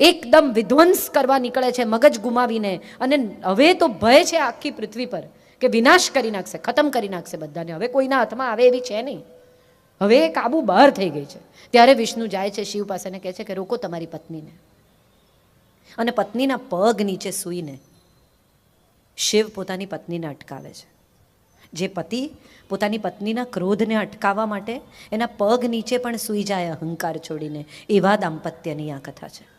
એકદમ વિધ્વંસ કરવા નીકળે છે, મગજ ગુમાવીને. અને હવે તો ભય છે આખી પૃથ્વી પર કે વિનાશ કરી નાખશે, ખતમ કરી નાખશે બધાને. હવે કોઈના હાથમાં આવે એવી છે નહીં. હવે કાબુ બહાર થઈ ગઈ છે. ત્યારે વિષ્ણુ જાય છે શિવ પાસે કહે છે કે રોકો તમારી પત્નીને. અને પત્નીના પગ નીચે સૂઈને શિવ પોતાની પત્નીને અટકાવે છે. જે પતિ પોતાની પત્નીના ક્રોધને અટકાવવા માટે એના પગ નીચે પણ સૂઈ જાય અહંકાર છોડીને. એવા દાંપત્યની આ કથા છે.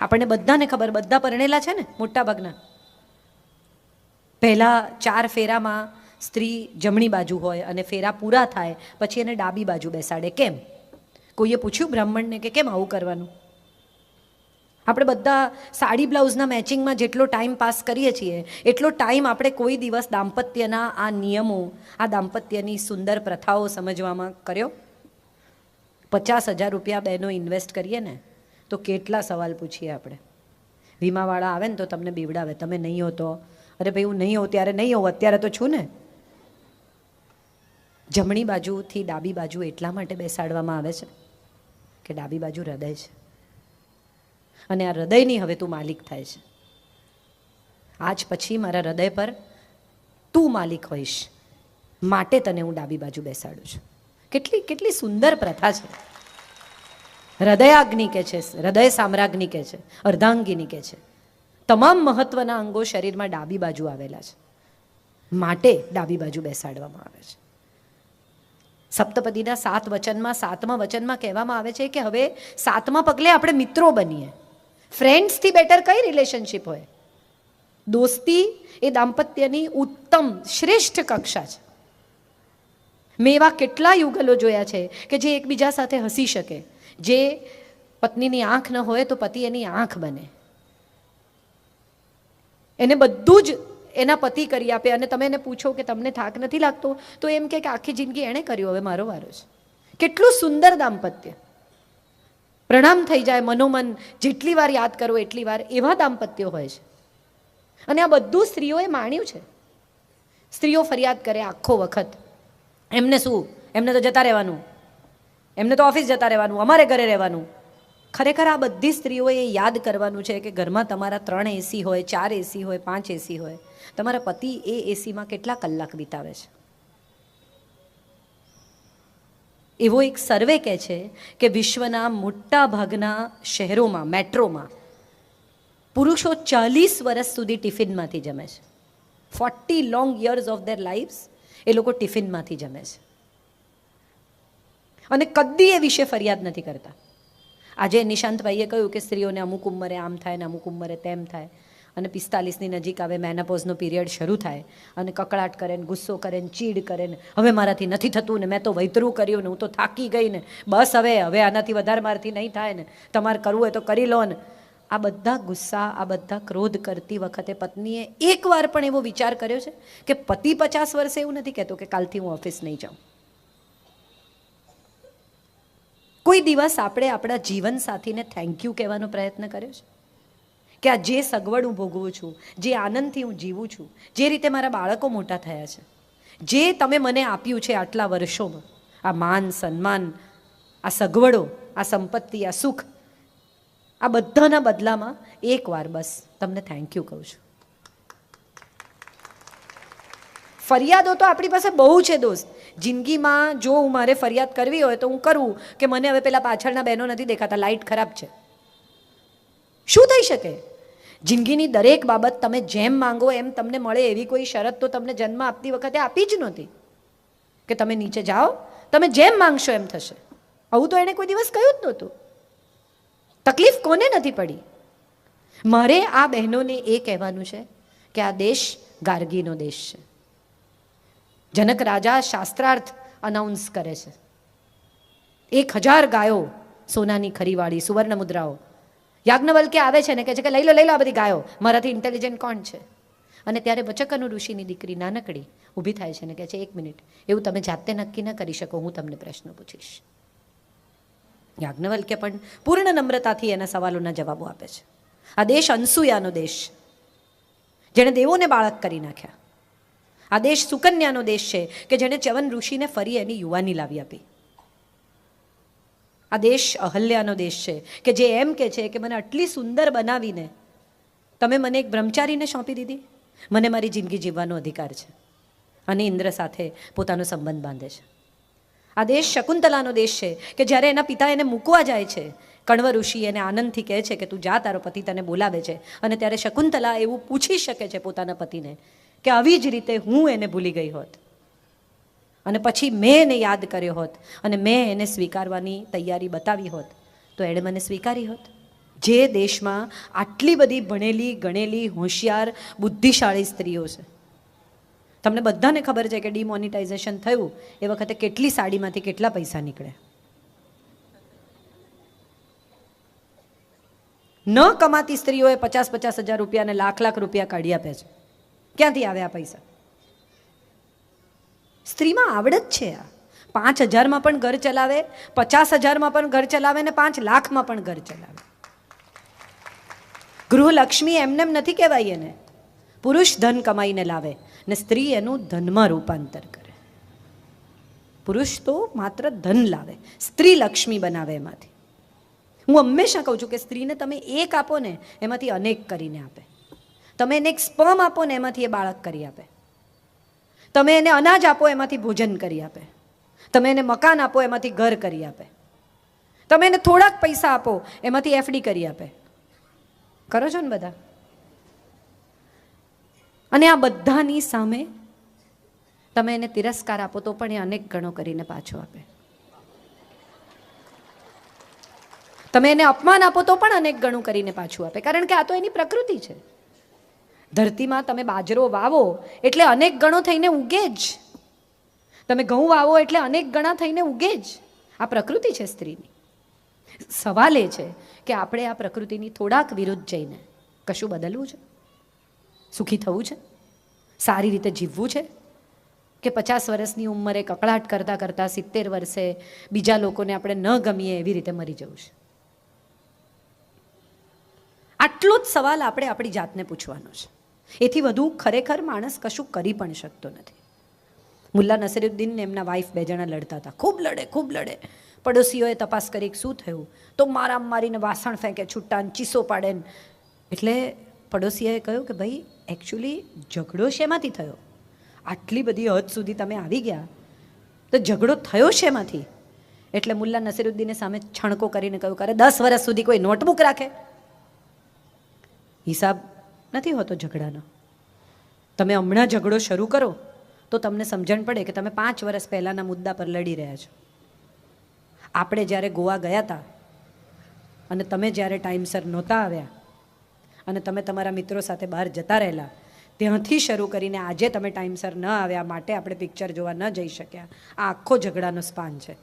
આપણને બધાને ખબર, બધા પરણેલા છે ને, મોટા ભાગના. પહેલા ચાર ફેરામાં સ્ત્રી જમણી બાજુ હોય અને ફેરા પૂરા થાય, પછી એને ડાબી બાજુ બેસાડે. કેમ? કોઈએ પૂછ્યું બ્રાહ્મણને કે કેમ આવું કરવાનું? આપણે બધા સાડી બ્લાઉઝના મેચિંગમાં જેટલો ટાઈમ પાસ કરીએ છીએ, એટલો ટાઈમ આપણે કોઈ દિવસ દાંપત્યના આ નિયમો, આ દાંપત્યની સુંદર પ્રથાઓ સમજવામાં કર્યો? પચાસ હજાર રૂપિયા બહેનો ઇન્વેસ્ટ કરીએ ને તો કેટલા સવાલ પૂછીએ આપણે? વીમાવાળા આવે ને તો તમને બીવડાવે, તમે નહીં હો તો? અરે ભાઈ, હું નહીં હોઉં ત્યારે નહીં હોઉં, અત્યારે તો છું ને. જમણી બાજુથી ડાબી બાજુ એટલા માટે બેસાડવામાં આવે છે કે ડાબી બાજુ હૃદય છે. અને આ હૃદયની હવે તું માલિક થાય છે. આજ પછી મારા હૃદય પર તું માલિક હોઈશ. માટે તને હું ડાબી બાજુ બેસાડું છું. કેટલી કેટલી સુંદર પ્રથા છે. હૃદયાગ્નિ કે છે? હૃદય સામ્રાગ્નિ કે છે? અર્ધાંગિની કે છે? તમામ મહત્વના અંગો શરીરમાં ડાબી બાજુ આવેલા છે. માટે ડાબી બાજુ બેસાડવામાં આવે છે. સપ્તપદીના સાત વચનમાં, સાતમા વચનમાં કહેવામાં આવે છે કે હવે સાતમા પગલે આપણે મિત્રો બનીએ. ફ્રેન્ડ્સથી બેટર કઈ રિલેશનશિપ હોય? દોસ્તી એ દાંપત્યની ઉત્તમ, શ્રેષ્ઠ કક્ષા છે. મેં એવા કેટલા યુગલો જોયા છે કે જે એકબીજા સાથે હસી શકે જે પત્નીની આંખ ન હોય તો પતિ એની આંખ બને. એને બધું જ એના પતિ કરી આપે અને તમે એને પૂછો કે તમને થાક નથી લાગતો, તો એમ કે આખી જિંદગી એણે કર્યું, હવે મારો વારો છે. કેટલું સુંદર દાંપત્ય. પ્રણામ થઈ જાય મનોમન, જેટલી વાર યાદ કરો એટલી વાર એવા દાંપત્યો હોય છે. અને આ બધું સ્ત્રીઓએ માણ્યું છે. સ્ત્રીઓ ફરિયાદ કરે આખો વખત. એમને શું? એમને તો જતા રહેવાનું. એમને તો ઓફિસ જતા રહેવાનું, અમારે ઘરે રહેવાનું. ખરેખર આ બધી સ્ત્રીઓએ યાદ કરવાનું છે કે ઘરમાં તમારા ત્રણ એસી હોય, ચાર એસી હોય, પાંચ એસી હોય. તમારા પતિ એ એસીમાં કેટલા કલાક વિતાવે છે? એવો એક સર્વે કહે છે કે વિશ્વના મોટા ભાગના શહેરોમાં, મેટ્રોમાં, પુરુષો ચાલીસ વર્ષ સુધી ટિફિનમાંથી જમે છે. Forty long years of their lives એ લોકો ટિફિનમાંથી જમે છે. અને કદી એ વિશે ફરિયાદ નથી કરતા. આજે નિશાંતભાઈએ કહ્યું કે સ્ત્રીઓને અમુક ઉંમરે આમ થાય ને અમુક ઉંમરે તેમ થાય. અને પિસ્તાલીસની નજીક આવે, મેનાપોઝનો પીરિયડ શરૂ થાય. અને કકળાટ કરે ને ગુસ્સો કરે ને ચીડ કરે ને, હવે મારાથી નથી થતું ને, મેં તો વૈતરું કર્યું ને, હું તો થાકી ગઈ ને, બસ હવે હવે આનાથી વધારે મારાથી નહીં થાય ને, તમારે કરવું હોય તો કરી લો ને. આ બધા ગુસ્સા, આ બધા ક્રોધ કરતી વખતે પત્નીએ એકવાર પણ એવો વિચાર કર્યો છે કે પતિ પચાસ વર્ષે એવું નથી કહેતો કે કાલથી હું ઓફિસ નહીં જાઉં. કોઈ દિવસ આપણે આપણા જીવન સાથીને થેન્ક યુ કહેવાનો પ્રયત્ન કર્યો છે? કે આ જે સગવડ હું ભોગવું છું, જે આનંદથી હું જીવું છું, જે રીતે મારા બાળકો મોટા થયા છે, જે તમે મને આપ્યું છે આટલા વર્ષોમાં, આ માન, સન્માન, આ સગવડો, આ સંપત્તિ, આ સુખ, આ બધાના બદલામાં એકવાર બસ તમને થેન્ક યુ કહું છું. ફરિયાદો તો આપણી પાસે બહુ છે દોસ્ત. જિંદગીમાં જો હું મારે ફરિયાદ કરવી હોય તો હું કરું કે મને હવે પેલા પાછળના બહેનો નથી દેખાતા લાઇટ ખરાબ છે. શું થઈ શકે? જિંદગીની દરેક બાબત તમે જેમ માંગો એમ તમને મળે એવી કોઈ શરત તો તમને જન્મ આપતી વખતે આપી જ નહોતી. કે તમે નીચે જાઓ, તમે જેમ માંગશો એમ થશે. આવું તો એણે કોઈ દિવસ કહ્યું જ નહોતું. તકલીફ કોને નથી પડી? મારે આ બહેનોને એ કહેવાનું છે કે આ દેશ ગાર્ગીનો દેશ છે. જનક રાજા શાસ્ત્રાર્થ અનાઉન્સ કરે છે. એક હજાર ગાયો સોનાની ખરીવાળી સુવર્ણ મુદ્રાઓ યાજ્ઞવલ્કે આવે છે ને કહે છે કે લઈ લો લઈ લો આ બધી ગાયો. મારાથી ઇન્ટેલિજન્ટ કોણ છે? અને ત્યારે બચકનુ ઋષિની દીકરી નાનકડી ઊભી થાય છે ને કહે છે, એક મિનિટ, એવું તમે જાતે નક્કી ન કરી શકો, હું તમને પ્રશ્ન પૂછીશ. યાજ્ઞવલ્કે પણ પૂર્ણ નમ્રતાથી એના સવાલોના જવાબો આપે છે. આ દેશ અનસૂયાનો દેશ જેણે દેવોને બાળક કરી નાખ્યા. આ દેશ સુકન્યાનો દેશ છે કે જેણે ચવન ઋષિને ફરી એની યુવાની લાવી આપી. આ દેશ અહલ્યાનો દેશ છે કે જે એમ કે છે કે મને આટલી સુંદર બનાવીને તમે મને એક બ્રહ્મચારીને સોંપી દીધી? મને મારી જિંદગી જીવવાનો અધિકાર છે. અને ઇન્દ્ર સાથે પોતાનો સંબંધ બાંધે છે. આ દેશ શકુંતલાનો દેશ છે કે જ્યારે એના પિતા એને મૂકવા જાય છે, કણવ ઋષિ એને આનંદથી કહે છે કે તું જા તારો પતિ તને બોલાવે છે. અને ત્યારે શકુંતલા એવું પૂછી શકે છે પોતાના પતિને કે આવી જ રીતે હું એને ભૂલી ગઈ હોત. અને પછી મેં એને યાદ કર્યો હોત અને મેં એને સ્વીકારવાની તૈયારી બતાવી હોત, તો એણે મને સ્વીકારી હોત. જે દેશમાં આટલી બધી ભણેલી, ગણેલી, હોશિયાર, બુદ્ધિશાળી સ્ત્રીઓ છે. તમને બધાને ખબર છે કે ડિમોનિટાઇઝેશન થયું એ વખતે કેટલી સાડીમાંથી કેટલા પૈસા નીકળે ન કમાતી સ્ત્રીઓએ પચાસ પચાસ હજાર રૂપિયા અને લાખ લાખ રૂપિયા કાઢી આપે છે. ક્યાંથી આવે આ પૈસા? સ્ત્રીમાં આવડત છે આ. પાંચ હજારમાં પણ ઘર ચલાવે, પચાસ હજારમાં પણ ઘર ચલાવે ને પાંચ લાખમાં પણ ઘર ચલાવે. ગૃહલક્ષ્મી એમનેમ નથી કહેવાય એને. પુરુષ ધન કમાઈને લાવે ને સ્ત્રી એનું ધનમાં રૂપાંતર કરે. પુરુષ તો માત્ર ધન લાવે, સ્ત્રી લક્ષ્મી બનાવે એમાંથી. હું હંમેશા કહું છું કે સ્ત્રીને તમે એક આપો ને, એમાંથી અનેક કરીને આપે. તમે એને એક સ્પર્મ આપો ને એમાંથી એ બાળક કરી આપે. તમે એને અનાજ આપો, એમાંથી ભોજન કરી આપે. તમે એને મકાન આપો, એમાંથી ઘર કરી આપે. તમે એને થોડાક પૈસા આપો, એમાંથી એફડી કરી આપે. કરો છો ને બધા? અને આ બધાની સામે તમે એને તિરસ્કાર આપો, તો પણ એ અનેક ગણો કરીને પાછો આપે. તમે એને અપમાન આપો, તો પણ અનેક ગણું કરીને પાછું આપે. કારણ કે આ તો એની પ્રકૃતિ છે. ધરતીમાં તમે બાજરો વાવો એટલે અનેક ગણો થઈને ઉગે જ. તમે ઘઉં વાવો એટલે અનેક ગણા થઈને ઉગે જ. આ પ્રકૃતિ છે સ્ત્રીની. સવાલ એ છે કે આપણે આ પ્રકૃતિની થોડાક વિરુદ્ધ જઈને કશું બદલવું છે? સુખી થવું છે? સારી રીતે જીવવું છે? કે પચાસ વર્ષની ઉંમરે કકળાટ કરતાં કરતાં સિત્તેર વર્ષે બીજા લોકોને આપણે ન ગમીએ એવી રીતે મરી જવું છે? આટલો જ સવાલ આપણે આપણી જાતને પૂછવાનો છે. એથી વધુ ખરેખર માણસ કશું કરી પણ શકતો નથી. મુલ્લા નસીરુદ્દીન ને એમના વાઈફ બે જણા લડતા હતા. ખૂબ લડે ખૂબ લડે. પડોશીઓએ તપાસ કરી શું થયું? તો મારા મારીને વાસણ ફેંકે, છૂટા ચીસો પાડે એટલે પડોશીએ કહ્યું કે ભાઈ એકચ્યુઅલી ઝઘડો શેમાંથી થયો? આટલી બધી હદ સુધી તમે આવી ગયા. તો ઝઘડો થયો શેમાંથી? એટલે મુલ્લા નસીરુદ્દીને સામે છણકો કરીને કહ્યું કરે દસ વર્ષ સુધી કોઈ નોટબુક રાખે? હિસાબ નથી હોતો ઝઘડાનો. તમે હમણાં ઝઘડો શરૂ કરો, તો તમને સમજણ પડે કે તમે પાંચ વર્ષ પહેલાંના મુદ્દા પર લડી રહ્યા છો. આપણે જ્યારે ગોવા ગયા હતા અને તમે જ્યારે ટાઈમસર નહોતા આવ્યા, અને તમે તમારા મિત્રો સાથે બહાર જતા રહેલા, ત્યાંથી શરૂ કરીને આજે તમે ટાઈમસર ન આવ્યા માટે આપણે પિક્ચર જોવા ન જઈ શક્યા. આ આખો ઝઘડાનો સ્પાન છે.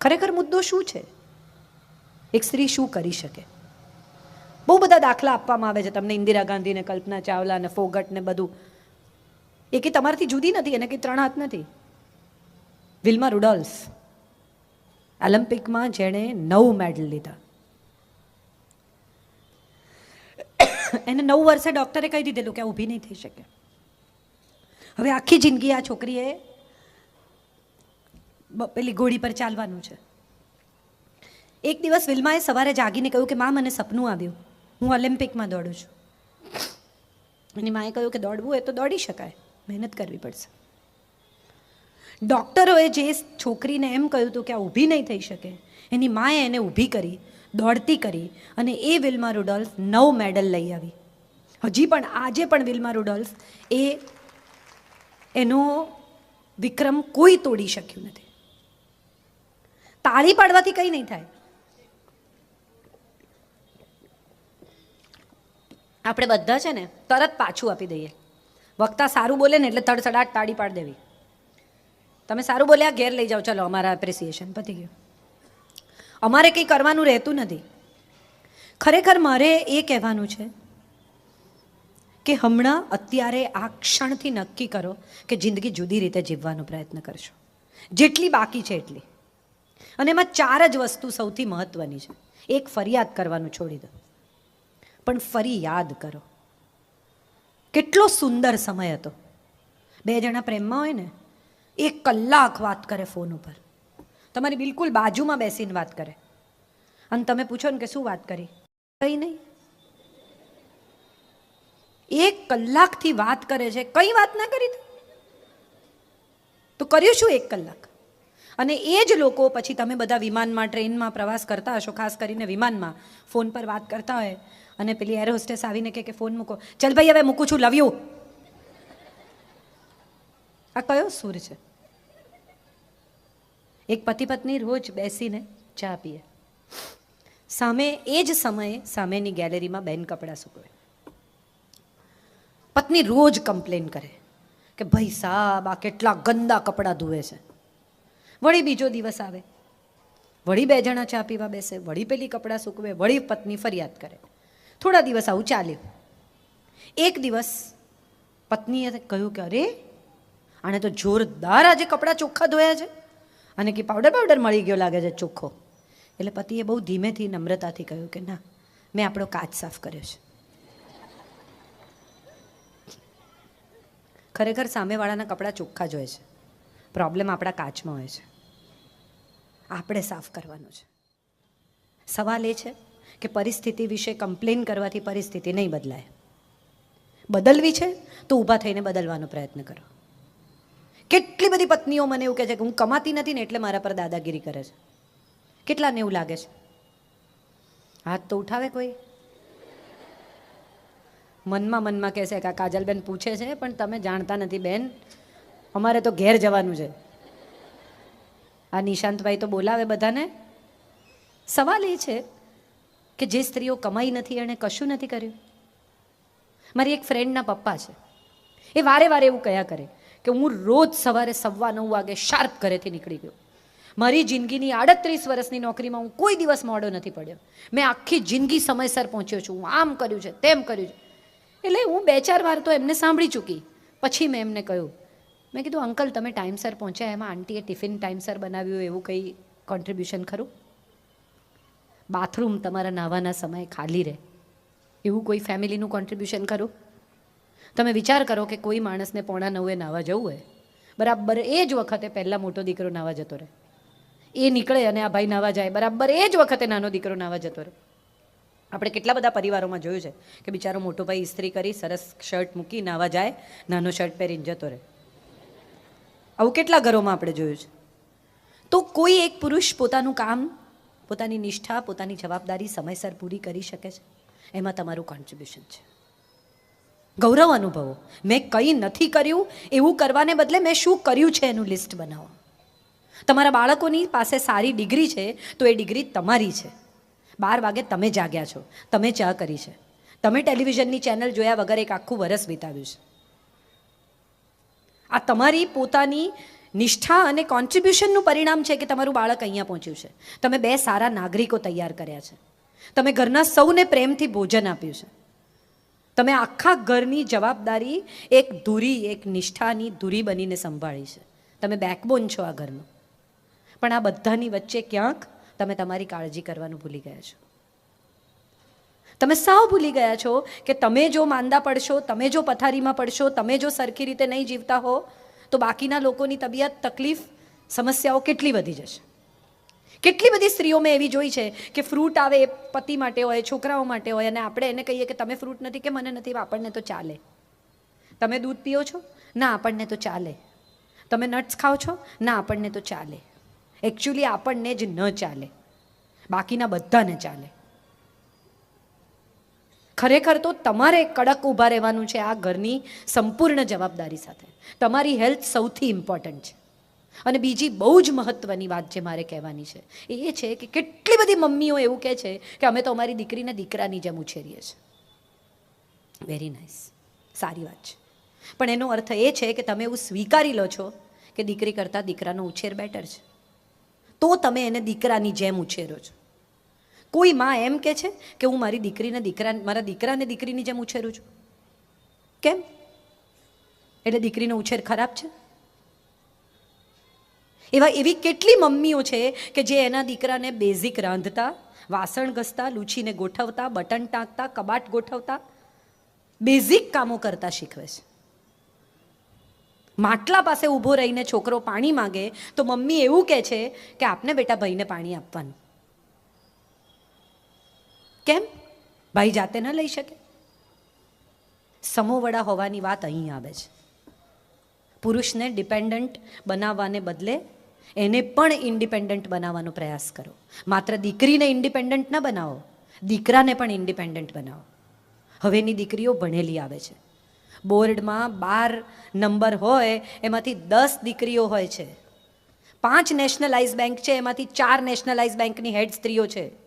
ખરેખર મુદ્દો શું છે? એક સ્ત્રી શું કરી શકે? બહુ બધા દાખલા આપવામાં આવે છે. તમને ઇન્દિરા ગાંધીને, કલ્પના ચાવલા ને ફોગટ ને બધું. એ કે તમારાથી જુદી નથી, એને કંઈ ત્રણ હાથ નથી. વિલ્મા રુડોલ્સ ઓલિમ્પિકમાં જેણે નવ મેડલ લીધા. એને નવ વર્ષે ડૉક્ટરે કહી દીધેલું કે ઊભી નહીં થઈ શકે. હવે આખી જિંદગી આ છોકરીએ પેલી ઘોડી પર ચાલવાનું છે. એક દિવસ વિલ્માએ સવારે જાગીને કહ્યું કે, મા, મને સપનું આવ્યું. હું ઓલિમ્પિકમાં દોડું છું. એની માએ કહ્યું કે દોડવું એ તો દોડી શકાય. મહેનત કરવી પડશે. ડૉક્ટરોએ જે છોકરીને એમ કહ્યું હતું કે આ ઊભી નહીં થઈ શકે, એની માએ એને ઊભી કરી, દોડતી કરી અને એ વિલ્મા રુડોલ્ફ નવ મેડલ લઈ આવી. હજી પણ આજે પણ વિલ્મા રુડોલ્ફ એ એનો વિક્રમ કોઈ તોડી શક્યું નથી. તાળી પાડવાથી કંઈ નહીં થાય. આપણે બધા છે ને તરત પાછું આપી દઈએ. વક્તા સારું બોલે ને એટલે તડસડાટ તાળી પાડી દેવી. તમે સારું બોલ્યા ઘેર લઈ જાઓ. ચલો, અમારા એપ્રિસિએશન પતી ગયું. અમારે કંઈ કરવાનું રહેતું નથી. ખરેખર મારે એ કહેવાનું છે કે હમણાં અત્યારે આ ક્ષણથી નક્કી કરો કે જિંદગી જુદી રીતે જીવવાનો પ્રયત્ન કરશો. જેટલી બાકી છે એટલી. અને એમાં ચાર જ વસ્તુ સૌથી મહત્ત્વની છે. એક ફરિયાદ કરવાનું છોડી દો. પણ ફરી યાદ કરો. કેટલો સુંદર સમય હતો. બે જણા પ્રેમમાં હોય ને, એક કલાક વાત કરે ફોન ઉપર. તમારી બિલકુલ બાજુમાં બેસીને વાત કરે. અને તમે પૂછો ને કે શું વાત કરી? કંઈ નહીં. એક કલાકથી વાત કરે છે. કઈ વાત ના કરી તું? કર્યું શું એક કલાક? અને એ જ લોકો પછી તમે બધા વિમાનમાં, ટ્રેનમાં પ્રવાસ કરતા હશો, ખાસ કરીને વિમાનમાં ફોન પર વાત કરતા હોય અને પેલી એર હોસ્ટેસ આવીને કે ફોન મૂકો. ચલ ભાઈ, હવે મૂકું છું લવ યુ આ કયો સૂર છે? એક પતિ પત્ની રોજ બેસીને ચા પીએ. સામે એ જ સમયે સામેની ગેલેરીમાં બેન કપડાં સૂકવે. પત્ની રોજ કમ્પ્લેન કરે કે, ભાઈ સાહેબ આ કેટલા ગંદા કપડાં ધોવે છે. વળી બીજો દિવસ આવે. વળી બે જણા ચા પીવા બેસે, વળી પેલી કપડાં સૂકવે, વળી પત્ની ફરિયાદ કરે. થોડા દિવસ આવું ચાલ્યું. એક દિવસ પત્નીએ કહ્યું કે, અરે આણે તો જોરદાર આજે કપડાં ચોખ્ખા ધોયા છે. અને કે પાવડર પાવડર મળી ગયો લાગે છે ચોખ્ખો. એટલે પતિએ બહુ ધીમેથી નમ્રતાથી કહ્યું કે, ના, મેં આપણો કાચ સાફ કર્યો છે. ખરેખર સામેવાળાના કપડાં ચોખ્ખા જ હોય છે. પ્રોબ્લેમ આપણા કાચમાં હોય છે. આપણે સાફ કરવાનું છે. સવાલ એ છે કે પરિસ્થિતિ વિશે કમ્પ્લેન કરવાથી પરિસ્થિતિ નહીં બદલાય. બદલવી છે તો ઊભા થઈને બદલવાનો પ્રયત્ન કરો. કેટલી બધી પત્નીઓ મને એવું કહે છે કે હું કમાતી નથી ને એટલે મારા પર દાદાગીરી કરે છે. કેટલાને એવું લાગે છે? હાથ તો ઉઠાવે કોઈ? મનમાં મનમાં કહેશે કે આ કાજલબેન પૂછે છે, પણ તમે જાણતા નથી બેન. અમારે તો ઘેર જવાનું છે. આ નિશાંતભાઈ તો બોલાવે બધાને. સવાલ એ છે કે જે સ્ત્રીઓ કમાઈ નથી, એણે કશું નથી કર્યું? મારી એક ફ્રેન્ડના પપ્પા છે. એ વારે વારે એવું કયા કરે કે હું રોજ સવારે સવા નવ વાગે શાર્પ ઘરેથી નીકળી ગયો. મારી જિંદગીની આડત્રીસ વર્ષની નોકરીમાં હું કોઈ દિવસ મોડો નથી પડ્યો. મેં આખી જિંદગી સમયસર પહોંચ્યો છું. હું આમ કર્યું છે, તેમ કર્યું છે. એટલે હું બે ચાર વાર તો એમને સાંભળી ચૂકી. પછી મેં એમને કહ્યું, મેં કીધું, અંકલ, તમે ટાઈમસર પહોંચ્યા, એમાં આંટીએ ટિફિન ટાઈમસર બનાવ્યું, એવું કંઈ કોન્ટ્રીબ્યુશન ખરું? બાથરૂમ તમારા નાવાના સમયે ખાલી રહે. એવું કોઈ ફેમિલીનું કોન્ટ્રીબ્યુશન ખરું? તમે વિચાર કરો કે કોઈ માણસને પોણા નવે નાવા જવું હોય, બરાબર એ જ વખતે પહેલાં મોટો દીકરો નાવા જતો રહે. એ નીકળે અને આ ભાઈ નાવા જાય, બરાબર એ જ વખતે નાનો દીકરો નાવા જતો રહે. આપણે કેટલા બધા પરિવારોમાં જોયું છે કે બિચારો મોટો ભાઈ ઇસ્ત્રી કરી, સરસ શર્ટ મૂકી, નાવા જાય, નાનો શર્ટ પહેરીને જતો રહે. આવું કેટલા ઘરોમાં આપણે જોયું છે? તો કોઈ એક પુરુષ પોતાનું કામ પોતાની નિષ્ઠા, પોતાની જવાબદારી સમયસર પૂરી કરી શકે છે. એમાં તમારું કોન્ટ્રીબ્યુશન છે. ગૌરવ અનુભવો. મેં કંઈ નથી કર્યું, એવું કરવાને બદલે મેં શું કર્યું છે એનું લિસ્ટ બનાવો. તમારા બાળકોની પાસે સારી ડિગ્રી છે, તો એ ડિગ્રી તમારી છે. બાર વાગે તમે જાગ્યા છો. તમે ચા કરી છે. તમે ટેલિવિઝનની ચેનલ જોયા વગર એક આખું વરસ વિતાવ્યું છે. આ તમારી પોતાની નિષ્ઠા અને કોન્ટ્રીબ્યુશનનું પરિણામ છે કે તમારું બાળક અહીંયા પહોંચ્યું છે. તમે બે સારા નાગરિકો તૈયાર કર્યા છે. તમે ઘરના સૌને પ્રેમથી ભોજન આપ્યું છે. તમે આખા ઘરની જવાબદારી એક ધૂરી, એક નિષ્ઠાની ધૂરી બનીને સંભાળી છે. તમે બેકબોન છો આ ઘરનો. પણ આ બધાની વચ્ચે ક્યાંક તમે તમારી કાળજી કરવાનું ભૂલી ગયા છો. તમે સાવ ભૂલી ગયા છો કે તમે જો માંદા પડશો, તમે જો પથારીમાં પડશો, તમે જો સરખી રીતે નહીં જીવતા હો તો બાકીના લોકોની તબિયત, તકલીફ, સમસ્યાઓ કેટલી વધી જશે? કેટલી બધી સ્ત્રીઓ મેં એવી જોઈ છે કે ફ્રૂટ આવે એ પતિ માટે હોય, છોકરાઓ માટે હોય અને આપણે એને કહીએ કે તમે ફ્રૂટ નથી કે મને નથી, આપણને તો ચાલે. તમે દૂધ પીઓ છો? ના, આપણને તો ચાલે. તમે નટ્સ ખાઓ છો? ના, આપણને તો ચાલે. એકચ્યુઅલી આપણને જ ન ચાલે. બાકીના બધાને ચાલે. ખરેખર તો તમારે કડક ઊભા રહેવાનું છે આ ઘરની સંપૂર્ણ જવાબદારી સાથે. તમારી હેલ્થ સૌથી ઇમ્પોર્ટન્ટ છે. અને બીજી બહુ જ મહત્ત્વની વાત જે મારે કહેવાની છે, એ છે કે કેટલી બધી મમ્મીઓ એવું કહે છે કે અમે તો અમારી દીકરીને દીકરાની જેમ ઉછેરીએ છીએ. વેરી નાઇસ સારી વાત છે. પણ એનો અર્થ એ છે કે તમે એવું સ્વીકારી લો છો કે દીકરી કરતાં દીકરાનો ઉછેર બેટર છે. તો તમે એને દીકરાની જેમ ઉછેરો છો. કોઈ માં એમ કે છે કે હું મારી દીકરીને દીકરા મારા દીકરાને દીકરીની જેમ ઉછેરું છું? કેમ? એટલે દીકરીનો ઉછેર ખરાબ છે? એવા એવી કેટલી મમ્મીઓ છે કે જે એના દીકરાને બેઝિક રાંધતા, વાસણ ઘસતા, લૂછીને ગોઠવતા, બટન ટાંકતા, કબાટ ગોઠવતા બેઝિક કામો કરતા શીખવે છે. માટલા પાસે ઊભો રહીને છોકરો પાણી માગે તો મમ્મી એવું કહે છે કે આપને બેટા ભાઈને પાણી આપવાનું. કેમ? ભાઈ જાતે ન લઈ શકે? સમોવડા હોવાની વાત અહીં આવે છે. પુરુષને ડિપેન્ડન્ટ બનાવવાને બદલે એને પણ ઇન્ડિપેન્ડન્ટ બનાવવાનો પ્રયાસ કરો. માત્ર દીકરીને ઇન્ડિપેન્ડન્ટ ન બનાવો, દીકરાને પણ ઇન્ડિપેન્ડન્ટ બનાવો. હવેની દીકરીઓ ભણેલી આવે છે. બોર્ડમાં બાર નંબર હોય, એમાંથી દસ દીકરીઓ હોય છે. પાંચ નેશનલાઇઝ બેંક છે, એમાંથી ચાર નેશનલાઇઝ બેંકની હેડ સ્ત્રીઓ છે.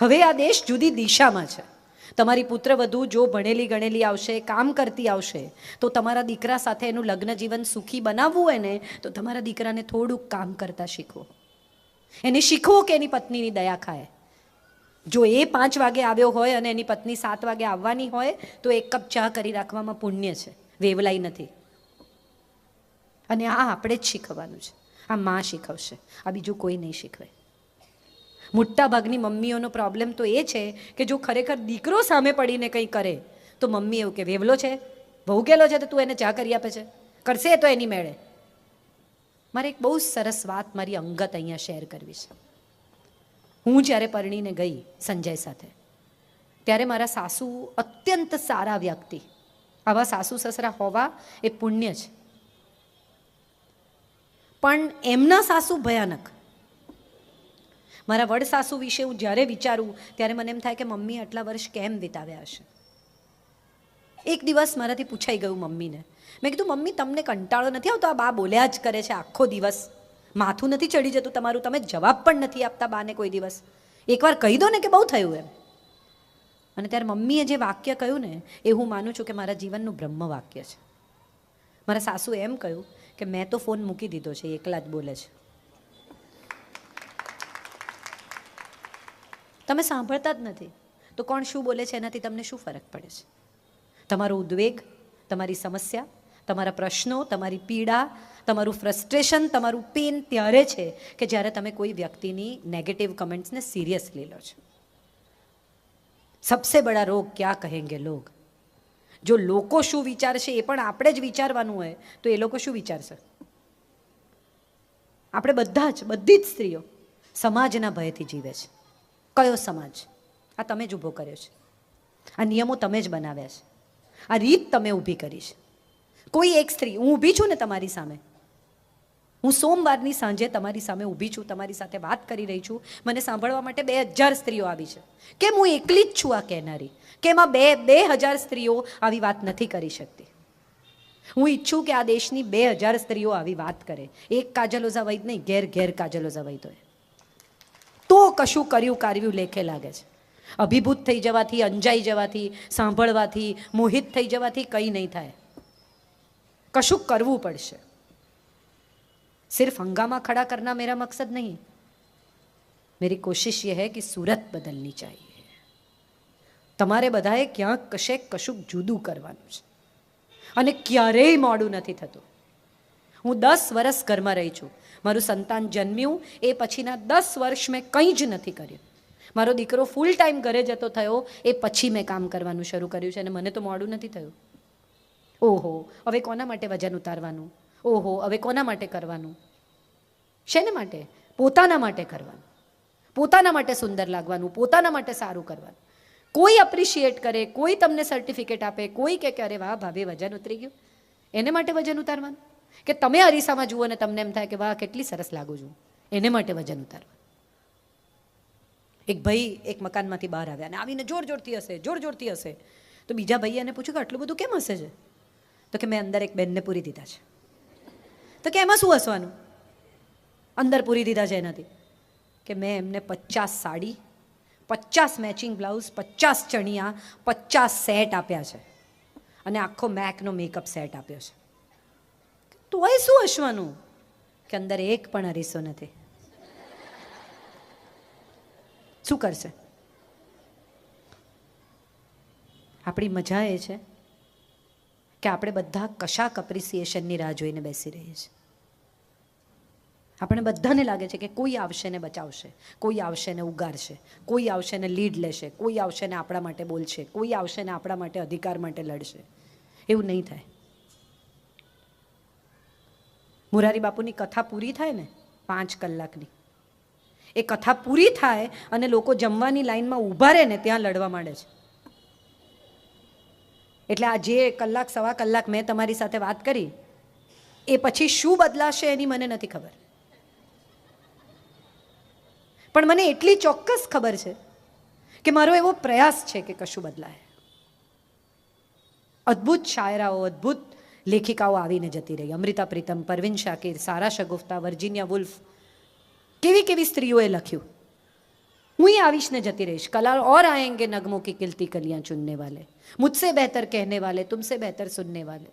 હવે આ દેશ જુદી દિશામાં છે. તમારી પુત્રવધુ જો ભણેલી ગણેલી આવશે, કામ કરતી આવશે, તો તમારા દીકરા સાથે એનું લગ્ન જીવન સુખી બનાવવું હોય ને તો તમારા દીકરાને થોડુંક કામ કરતા શીખવો. એને શીખવો કે એની પત્નીની દયા ખાય. જો એ પાંચ વાગે આવ્યો હોય અને એની પત્ની સાત વાગે આવવાની હોય, તો એક કપ ચા કરી રાખવામાં પુણ્ય છે. વેવલાઈ નથી. અને આ આપણે જ શીખવાનું છે. આ માં શીખવશે. આ બીજું કોઈ નહીં શીખવે. મોટા ભાગની મમ્મીઓનો પ્રોબ્લેમ તો એ છે કે જો ખરેખર દીકરો સામે પડીને કંઈ કરે, તો મમ્મી એવું કે, વેવલો છે ભોગેલો છે, તો તું એને ચા કરી આપે છે, કરશે તો એની મેળે. મારે એક બહુ સરસ વાત મારી અંગત અહીંયા શેર કરવી છે. હું જ્યારે પરણીને ગઈ સંજય સાથે, ત્યારે મારા સાસુ અત્યંત સારા વ્યક્તિ. આવા સાસુ સસરા હોવા એ પુણ્ય છે. પણ એમના સાસુ ભયાનક. મારા વડ સાસુ વિશે હું જ્યારે વિચારું, ત્યારે મને એમ થાય કે મમ્મી આટલા વર્ષ કેમ વિતાવ્યા હશે? એક દિવસ મારાથી પૂછાઈ ગયું મમ્મીને. મેં કીધું, મમ્મી, તમને કંટાળો નથી આવતો? આ બા બોલ્યા જ કરે છે આખો દિવસ. માથું નથી ચડી જતું તમારું, તમે જવાબ પણ નથી આપતા બાને કોઈ દિવસ. એકવાર કહી દો ને કે બહુ થયું એમ. અને ત્યારે મમ્મીએ જે વાક્ય કહ્યું ને, એ હું માનું છું કે મારા જીવનનું બ્રહ્મ વાક્ય છે. મારા સાસુ એમ કહ્યું કે, મેં તો ફોન મૂકી દીધો છે એકલા જ બોલે છે. તમે સાંભળતા જ નથી. તો કોણ શું બોલે છે? એનાથી તમને શું ફરક પડે છે? તમારો ઉદ્વેગ, તમારી સમસ્યા, તમારા પ્રશ્નો, તમારી પીડા, તમારું ફ્રસ્ટ્રેશન તમારું પેન ત્યારે છે કે જ્યારે તમે કોઈ વ્યક્તિની નેગેટિવ કમેન્ટ્સને સિરિયસલી લો છો. સબસે બડા રોગ ક્યાં કહેંગે લોગ? જો લોકો શું વિચારશે એ પણ આપણે જ વિચારવાનું હોય, તો એ લોકો શું વિચારશે? આપણે બધા જ, બધી જ સ્ત્રીઓ સમાજના ભયથી જીવે છે. કયો સમાજ? આ તમે જ ઊભો કર્યો છે. આ નિયમો તમે જ બનાવ્યા છે. આ રીત તમે ઊભી કરી છે. કોઈ એક સ્ત્રી, હું ઊભી છું ને તમારી સામે. હું સોમવારની સાંજે તમારી સામે ઊભી છું, તમારી સાથે વાત કરી રહી છું. મને સાંભળવા માટે બે હજાર સ્ત્રીઓ આવી છે. કેમ હું એકલી જ છું આ કહેનારી? કે એમાં બે બે હજાર સ્ત્રીઓ આવી વાત નથી કરી શકતી? હું ઈચ્છું કે આ દેશની બે હજાર સ્ત્રીઓ આવી વાત કરે. એક કાજલ ઓઝા વૈદ નહીં, ઘેર ઘેર કાજલ ઓઝા વૈદ હોય. કશું કર્યું કાર્યું લેખે લાગે છે. અભિભૂત થઈ જવાથી, અંજાઈ જવાથી, સાંભળવાથી, મોહિત થઈ જવાથી કંઈ નહીં થાય. કશું કરવું પડશે. સિર્ફ હંગામા ખડા કરના મેરા મકસદ નહીં. મેરી કોશિશ એ હૈ કે સુરત બદલની ચાહીએ. તમારે બધાએ ક્યાંક કશે કશુંક જુદું કરવાનું છે. અને ક્યારેય મોડું નથી થતું. હું દસ વર્ષ ઘરમાં રહી છું. મારું સંતાન જન્મ્યું, એ પછીના દસ વર્ષ મેં કંઈ જ નથી કર્યું. મારો દીકરો ફૂલ ટાઈમ ઘરે જતો થયો, એ પછી મેં કામ કરવાનું શરૂ કર્યું છે અને મને તો મોડું નથી થયું. ઓહો, હવે કોના માટે વજન ઉતારવાનું? ઓહો, હવે કોના માટે કરવાનું? શેને માટે? પોતાના માટે કરવાનું. પોતાના માટે સુંદર લાગવાનું, પોતાના માટે સારું કરવાનું. કોઈ અપ્રિશિએટ કરે, કોઈ તમને સર્ટિફિકેટ આપે, કોઈ કે અરે વાહ, ભાભી, વજન ઉતરી ગયું. એને માટે વજન ઉતારવાનું? કે તમે અરીસામાં જુઓ ને તમને એમ થાય કે વાહ, કેટલી સરસ લાગુ છું. એને માટે વજન ઉતારવા. એક ભાઈ એક મકાનમાંથી બહાર આવ્યા અને આવીને જોર જોરથી હશે જોર જોરથી હશે તો બીજા ભાઈએ એને પૂછ્યું કે આટલું બધું કેમ હશે છે? તો કે મેં અંદર એક બેનને પૂરી દીધા છે. તો કે એમાં શું હસવાનું? અંદર પૂરી દીધા છે એનાથી. કે મેં એમને પચાસ સાડી, પચાસ મેચિંગ બ્લાઉઝ પચાસ ચણિયા, પચાસ સેટ આપ્યા છે. અને આખો મેકનો મેકઅપ સેટ આપ્યો છે. તોય શું હસવાનું? કે અંદર એક પણ અરીસો નથી. શું કરશે? આપણી મજા એ છે કે આપણે બધા કશાક અપ્રિસિએશનની રાહ જોઈને બેસી રહીએ છીએ. આપણે બધાને લાગે છે કે કોઈ આવશે ને બચાવશે, કોઈ આવશે ને ઉગારશે, કોઈ આવશે ને લીડ લેશે, કોઈ આવશે ને આપણા માટે બોલશે, કોઈ આવશે ને આપણા માટે અધિકાર માટે લડશે. એવું નહીં થાય. મુરારી બાપુની કથા પૂરી થાય ને, પાંચ કલાકની. એ કથા પૂરી થાય અને લોકો જમવાની લાઈનમાં ઊભા રહે ને ત્યાં લડવા માંડે છે. એટલે આ જે કલાક, સવા કલાક મેં તમારી સાથે વાત કરી, એ પછી શું બદલાશે એની મને નથી ખબર. પણ મને એટલી ચોક્કસ ખબર છે કે મારો એવો પ્રયાસ છે કે કશું બદલાય. અદ્ભુત શાયરાઓ, અદ્ભુત લેખિકાઓ આવીને જતી રહી. Amrita Pritam, Parveen Shakir, Sara Shagufta, Virginia Woolf. કેવી કેવી સ્ત્રીઓએ લખ્યું? હું ही आविश ने जती रहीश कल और आएंगे नगमों की किलती कलियां चुनने वाले બહેતર बेहतर कहने वाले तुमसे बेहतर सुनने वाले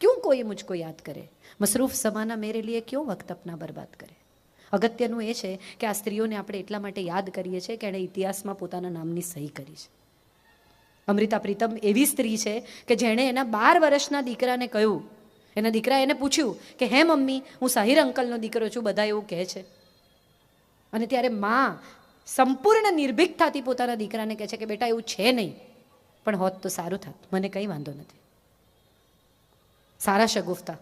क्यों कोई યાદ કરે? મસરૂફ સમાના મેરે લીએ ક્यों વખત અપના બરબાદ કરે? અગત્યનું એ છે કે આ સ્ત્રીઓને આપણે એટલા માટે યાદ કરીએ છીએ કે એણે ઇતિહાસમાં પોતાના નામની સહી કરી છે. અમૃતા પ્રીતમ એવી સ્ત્રી છે કે જેણે એના બાર વર્ષના દીકરાને કહ્યું. એના દીકરા એને પૂછ્યું કે, હે મમ્મી, હું સાહિર અંકલનો દીકરો છું, બધા એવું કહે છે. અને ત્યારે માં સંપૂર્ણ નિર્ભીકતાથી પોતાના દીકરાને કહે છે કે, બેટા, એવું છે નહીં, પણ હોત તો સારું થાત, મને કંઈ વાંધો નથી. સારા શગુફતા.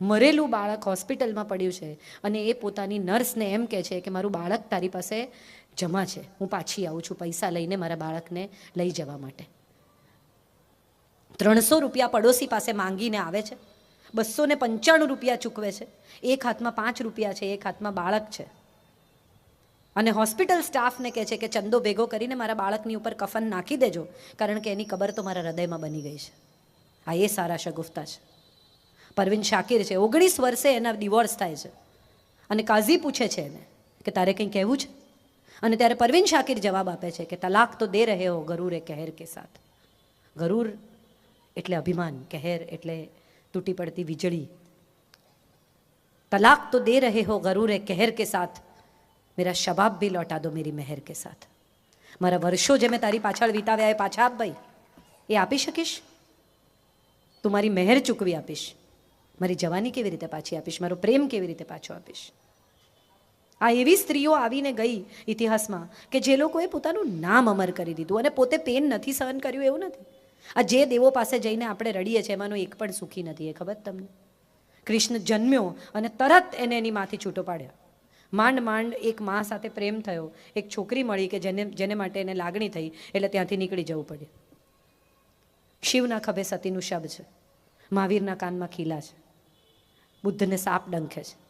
મરેલું બાળક હોસ્પિટલમાં પડ્યું છે અને એ પોતાની નર્સને એમ કહે છે કે, મારું બાળક તારી પાસે જમા છે. હું પાછી આવું છું પૈસા લઈને મારા બાળકને લઈ જવા માટે. ત્રણસો રૂપિયા પડોશી પાસે માંગીને આવે છે. બસો ને પંચાણું રૂપિયા ચૂકવે છે. એક હાથમાં પાંચ રૂપિયા છે, એક હાથમાં બાળક છે. અને હોસ્પિટલ સ્ટાફને કહે છે કે ચંદો ભેગો કરીને મારા બાળકની ઉપર કફન નાખી દેજો, કારણ કે એની કબર તો મારા હૃદયમાં બની ગઈ છે. આ એ સારા શગુફતા છે. પરવીન શાકિર છે. ઓગણીસ વર્ષે એના ડિવોર્સ થાય છે. અને કાઝી પૂછે છે એને કે તારે કંઈ કહેવું છે? અને ત્યારે પરવીન શાકિર જવાબ આપે છે કે તલાક તો દે રહે હો ગરુર એ કહેર કે સાથ. ગરુર એટલે અભિમાન, કહેર એટલે તૂટી પડતી વીજળી. તલાક તો દે રહે હો ગરૂર એ કહેર કે સાથ. મેરા શબાબ ભી લોટા દો, મેરી મહેર કે સાથ. મારા વર્ષો જે મેં તારી પાછળ વિતાવ્યા એ પાછા આપ ભાઈ. એ આપી શકીશ? તું મારી મહેર ચૂકવી આપીશ. મારી જવાની કેવી રીતે પાછી આપીશ? મારો પ્રેમ કેવી રીતે પાછો આપીશ? આ એવી સ્ત્રીઓ આવીને ગઈ ઇતિહાસમાં કે જે લોકોએ પોતાનું નામ અમર કરી દીધું અને પોતે પેન નથી સહન કર્યું એવું નથી. આ જે દેવો પાસે જઈને આપણે રડીએ છીએ એમાંનો એક પણ સુખી નથી, એ ખબર તમને? કૃષ્ણ જન્મ્યો અને તરત એને એની માંથી છૂટો પાડ્યો. માંડ માંડ એક મા સાથે પ્રેમ થયો. એક છોકરી મળી કે જેને જેને માટે એને લાગણી થઈ એટલે ત્યાંથી નીકળી જવું પડ્યું. શિવના ખભે સતીનું શબ છે. મહાવીરના કાનમાં ખીલા છે. બુદ્ધને સાપ ડંખે છે.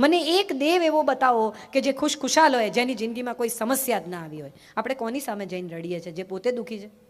મને એક દેવ એવો બતાવો કે જે ખુશ ખુશાલ હોય, જેની જિંદગીમાં કોઈ સમસ્યા જ ના આવી હોય. આપણે કોની સામે જઈને રડીએ છીએ? જે પોતે દુઃખી છે?